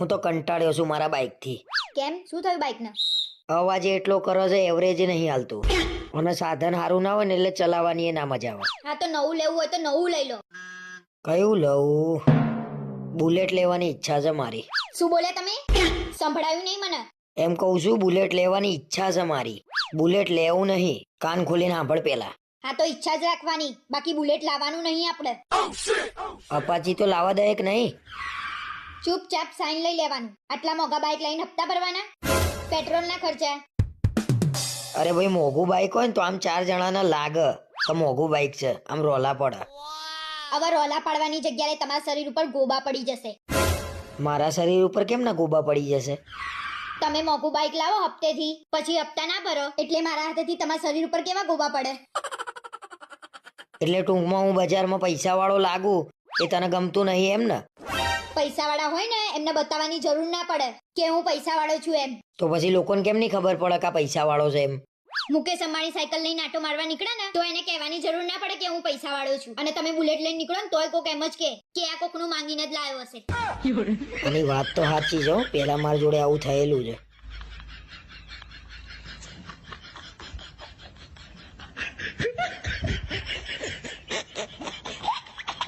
હું તો કંટાળ્યો છું મારા બાઇકથી. કેમ? શું થયું બાઇકને? અવાજ એટલો કરો છે એવરેજ નહીં હાલતું. અને સાધન સારું ના હોય ને એટલે ચલાવવાની એ ના મજા આવે. હા તો નવું લેવું હોય તો નવું લઈ લો. કયું લઉં? બુલેટ લેવાની ઈચ્છા છે મારી. શું બોલ્યા તમે? સંભળાયું નહીં મને. એમ કહું છું બુલેટ લેવાની ઈચ્છા છે મારી. બુલેટ લેવું નહીં. કાન ખોલીને સાંભળ પેલા. હા તો ઈચ્છા જ રાખવાની. બાકી બુલેટ લાવવાનું નહીં આપણે. અપાચી તો લાવવા દે કે નહીં. ચૂપચાપ સાઈન લઈ લેવાનું. આટલા મોંઘા બાઇક લઈને હપ્તા ભરવાના? પેટ્રોલના ખર્ચા. અરે ભાઈ મોઘું બાઇક હોય ને તો આમ ચાર જણાના લાગે. તો મોંઘું બાઇક છે. આમ રોલા પડે. હવે રોલા પાડવાની જગ્યાએ તમારા શરીર ઉપર ગોબા પડી જશે. મારા શરીર ઉપર કેમ ના ગોબા પડી જશે? તમે મોંઘું બાઇક લાવો હપ્તેથી પછી હપ્તા ના ભરો એટલે મારા હાથેથી તમારા શરીર ઉપર કેવા ગોબા પડે? એટલે ટૂંકમાં હું બજારમાં પૈસા વાળો લાગુ એ તને ગમતું નહીં એમ ને? પૈસા વાળા હોય ને એમને બતાવવાની જરૂર ના પડે કે હું પૈસા વાળો છું એમ. તો પછી લોકોને કેમ નહીં ખબર પડે કે આ પૈસા વાળો છે એમ? મુકેશ અંબાણી સાયકલ લઈને આટો મારવા નીકળે ને તો એને કહેવાની જરૂર ના પડે કે હું પૈસા વાળો છું. અને તમે બુલેટ લઈને નીકળો ને તોય કોક એમ જ કે કે આ કોકનું માંગીને જ લાવ્યો હશે. એની વાત તો સાચી છે હો. પેલા મારા જોડે આવું થયેલું છે.